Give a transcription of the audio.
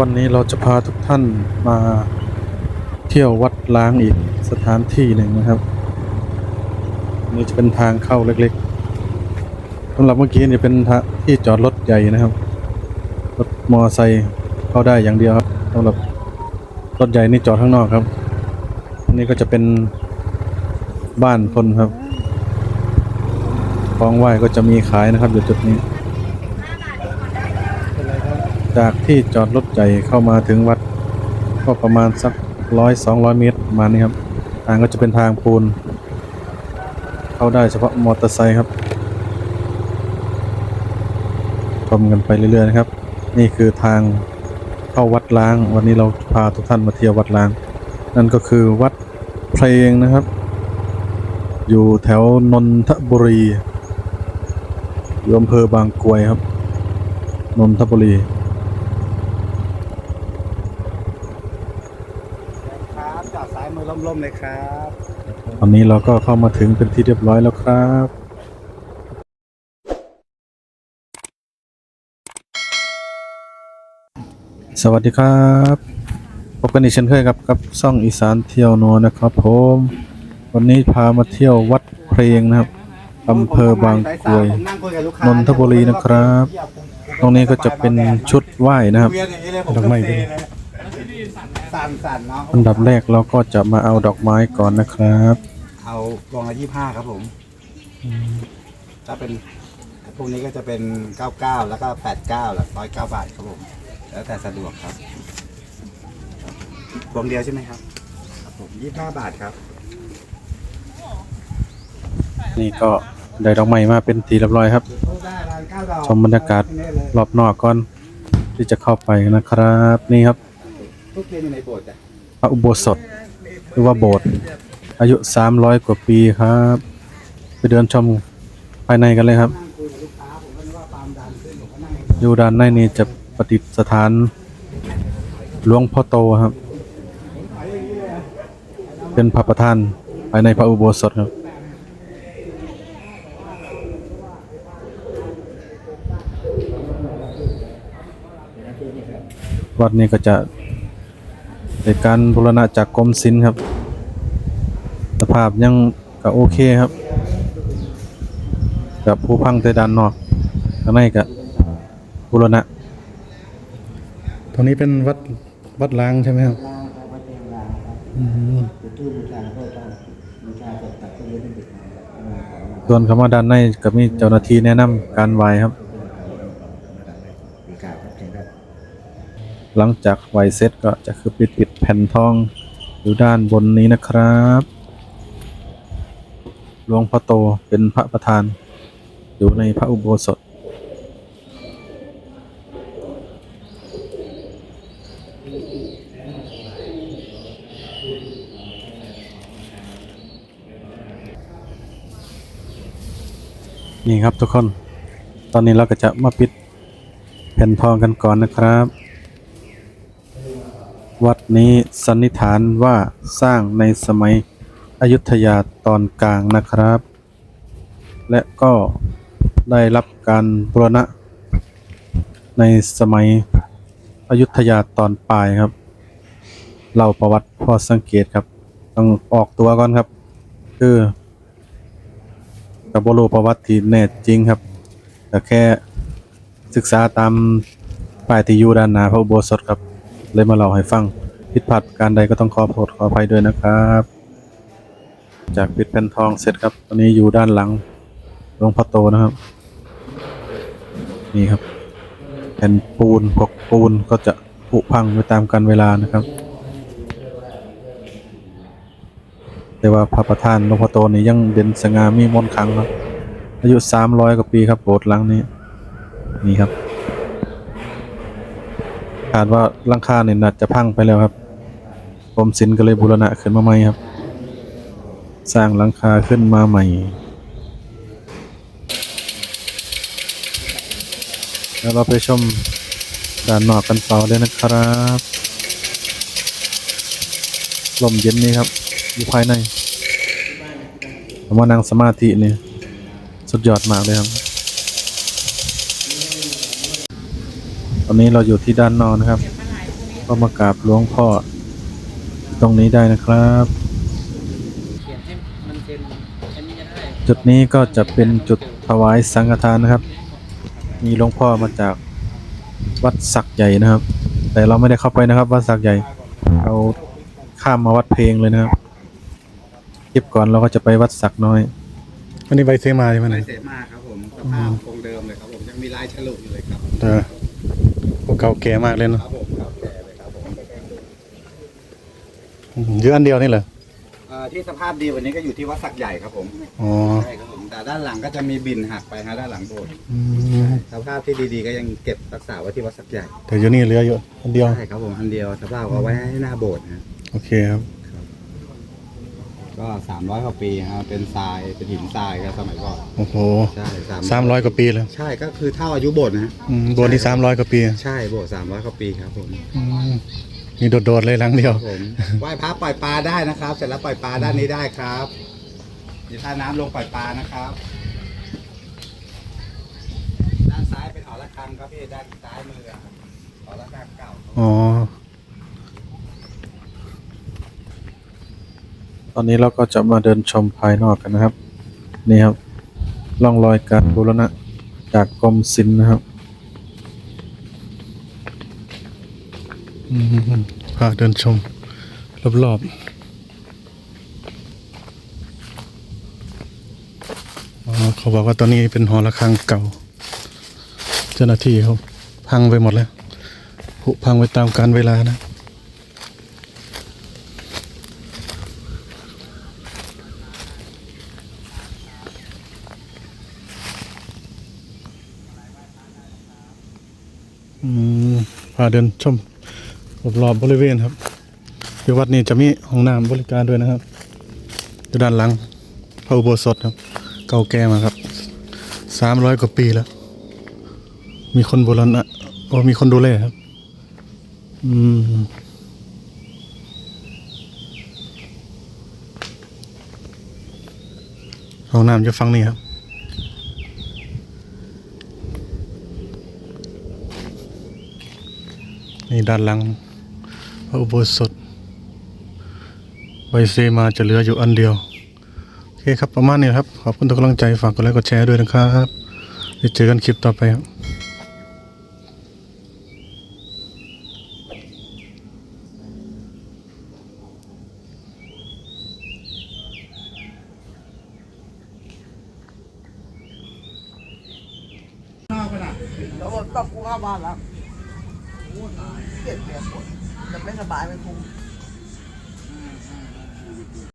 วันนี้เราจะพาทุกท่านมาเที่ยววัดล้างอีกสถานที่หนึ่งนะครับ นี่จะเป็นทางเข้าเล็กๆสำหรับเมื่อกี้นี่เป็นที่จอดรถใหญ่นะครับ รถมอไซค์เข้าได้อย่างเดียวครับสำหรับรถใหญ่นี่จอดข้างนอกครับนนี่ก็จะเป็นบ้านคนครับ ของไหว้ก็จะมีขายนะครับอยู่จุดนี้ จากที่จอดรถใหญ่เข้ามาถึงวัด ก็ประมาณสักร้อยสองร้อยเมตรประมาณนี้ครับทางก็จะเป็นทางปูน เข้าได้เฉพาะมอเตอร์ไซค์ครับชมกันไปเรื่อยๆนะครับ นี่คือทางเข้าวัดล้าง วันนี้เราพาทุกท่านมาเที่ยววัดล้าง นั่นก็คือวัดเพลงนะครับ อยู่แถวนนทบุรีอยู่อำเภอบางกรวยครับนนทบุรี ครับจอดซ้ายมือ ล่มๆเลยครับ ตอนนี้เราก็เข้ามาถึงเป็นที่เรียบร้อยแล้วครับสวัสดีครับพบกันอีกเช่นเคยครับกับซ่องอีสานเที่ยวโนนะครับผมวันนี้พามาเที่ยววัดเพลงนะครับอำเภอบางกรวยผมนั่งคุยกับลูกค้านนทบุรีนะครับ ตรงนี้ก็จะเป็นชุดไหว้นะครับเวียนอย่างนี้เลยผมดอกไม้ด้วย สั่นสั่นๆเนาะอันดับแรกเราก็จะมาเอาดอกไม้ก่อนนะครับเอากล่องละยี่ห้าครับผมถ้าเป็นพวกนี้ก็จะเป็นเก้าเก้าแล้วก็แปดเก้าแล้วร้อยเก้าบาทครับผมแล้วแต่สะดวกครับพวงเดียวใช่ไหมครับครับผมยี่ห้าบาทครับ นี่ก็ได้ดอกไม้มาเป็นทีเรียบร้อยครับ ชมบรรยากาศรอบนอกก่อนที่จะเข้าไปนะครับ นี่ครับ ทุกเรียนอยู่ในโบสถ์จ้ะพระอุโบสถ หรือว่าโบสถ์อายุ 300 กว่าปีครับ ไปเดินชมภายในกันเลยครับ อยู่ด้านในนี้จะประดิษฐานหลวงพ่อโตครับ เป็นพระประธานภายในพระอุโบสถครับวัดนี้ก็จะ เป็นการบูรณะจากกรมศิลป์ครับ สภาพยังก็โอเคครับ กับผู้พังแต่ด้านนอกข้างในก็บูรณะ ตรงนี้เป็นวัดวัดล้างใช่ไหมครับลาครับวัดเองลาครับอืมจุดทูบบูชาก็ต้องบูชาเสร็จตัดก็เลยเป็นเด็กมาแล้วส่วนคำว่าด้านในก็มีเจ้าหน้าที่แนะนำการไหวครับ มีกล่าวครับเชิญครับ หลังจากไวเสร็จก็จะคือปิดปิดแผ่นทองอยู่ด้านบนนี้นะครับหลวงพ่อโตเป็นพระประธาน อยู่ในพระอุโบสถ นี่ครับทุกคน ตอนนี้เราก็จะมาปิดแผ่นทองกันก่อนนะครับ วัดนี้สันนิษฐานว่าสร้างในสมัยอยุธยาตอนกลางนะครับ และก็ได้รับการบูรณะ ในสมัยอยุธยาตอนปลายครับเล่าประวัติพอสังเกตครับ ต้องออกตัวก่อนครับ คือกับบรูประวัติที่แน่จริงครับ แต่แค่ศึกษาตามป้ายที่อยู่ด้านหน้าพระอุโบสถครับ เลยมาเล่าให้ฟัง ผิดพลาดการใดก็ต้องขอโทษขออภัยด้วยนะครับ จากปิดแผ่นทองเสร็จครับ ตอนนี้อยู่ด้านหลังหลวงพ่อโตนะครับ นี่ครับ แผ่นปูนพวกปูนก็จะผุพังไปตามกันเวลานะครับ แต่ว่าพระประธานหลวงพ่อโตนี่ยังเด่นสง่ามีมนต์ขลังครับอายุสามร้อยกว่าปีครับโบสถ์หลังนี้นี่ครับ คาดว่าลังคาเนี่ยน่าจะพังไปแล้วครับกรมศิลป์ก็เลยบูรณะขึ้นมาใหม่ครับ สร้างลังคาขึ้นมาใหม่แล้วเราไปชมด้านนอกกันต่อเลยนะครับลมเย็นนี่ครับ อยู่ภายในผมว่านั่งสมาธินี่สุดยอดมากเลยครับ ตอนนี้เราอยู่ที่ด้านนอกนะครับ ก็มากราบหลวงพ่อ ตรงนี้ได้นะครับเขียนให้มันเป็นอันนี้ก็ได้จุดนี้ก็จะเป็นจุดถวายสังฆทานนะครับ มีหลวงพ่อมาจากวัดสักใหญ่นะครับ แต่เราไม่ได้เข้าไปนะครับ วัดสักใหญ่เราข้ามมาวัดเพลงเลยนะครับคลิปก่อนเราก็จะไปวัดสักน้อย อันนี้ใบเสมาใช่ไหมลายเนี่ยเสมาครับผมสภาพคงเดิมเลยครับผมยังมีลายฉลุอยู่เลยครับ เออโอ้ เก่าแก่มากเลยคเนาะรับผมครับแก่เลยครับผมอืมเยอะอันเดียวนี่เหรอเอ่อที่สภาพดีกวันนี้ก็อยู่ที่วัดสักใหญ่ครับผมอ๋อใช่ครับผมแต่ด้านหลังก็จะมีบินหักไปฮะด้านหลังโบสถ์อืมสภาพที่ดีๆก็ยังเก็บรักษาไว้ที่วัดสักใหญ่แต่อยู่นี่เหลืออยู่อันเดียวใช่ครับผมอันเดียวสภาพเอาไว้ให้หน้าโบสถ์นะโอเคครับ ก็สามร้อยกว่าปีฮะเป็นทรายเป็นหินทรายก็สมัยก่อนโอ้โหใช่สามร้อยกว่าปีแล้วใช่ก็คือเท่าอายุโบสถ์นะฮะอืมโบสถ์นี่สามร้อยกว่าปีใช่โบสถ์สามร้อยกว่าปีครับผมอืมมีโดดๆเลยหลังเดีคยวรับผมไหว้พระปล่อยปลาได้นะครับ เสร็จแล้วปล่อยปลาด้านนี้ได้ครับมีท่าน้ำลงปล่อยปลานะครับ ด้านซ้ายเป็นหอระฆังครับพี่ด้านซ้ายมืออะหอระฆังเก่าอ๋อ ตอนนี้เราก็จะมาเดินชมภายนอกกันนะครับ นี่ครับร่องรอยการบูรณะจากกรมศิลป์นะครับอืมพาเดินชมรอบๆอ๋อเขาบอกว่าตอนนี้เป็นหอระฆังเก่า เจ้าหน้าที่เขาพังไปหมดแล้ว พังไปตามกาลเวลานะ พาเดินชมรอบๆบริเวณครับที่วัดนี้จะมีห้องน้ำบริการด้วยนะครับอยู่ด้านหลังพระอุโบสถครับ เก่าแก่มากครับสามร้อยกว่าปีแล้ว มีคนโบราณะโอ้มีคนดูแลครับ อืมห้องน้ำอยู่ฝั่งนี้ครับ นี่ด้านหลังพระอุโบสถใบเซมาจะเหลืออยู่อันเดียว โอเคครับ ประมาณนี้ครับ ขอบคุณทุกกำลังใจ ฝากกดไลค์กดแชร์ด้วยนะครับเดี๋ยวเจอกันคลิปต่อไปครับแล้วก็กลับกูเข้าบ้านแล้ว เปลี่ยนเปลี่ยนปวดจะไม่สบายไม่คุ้ม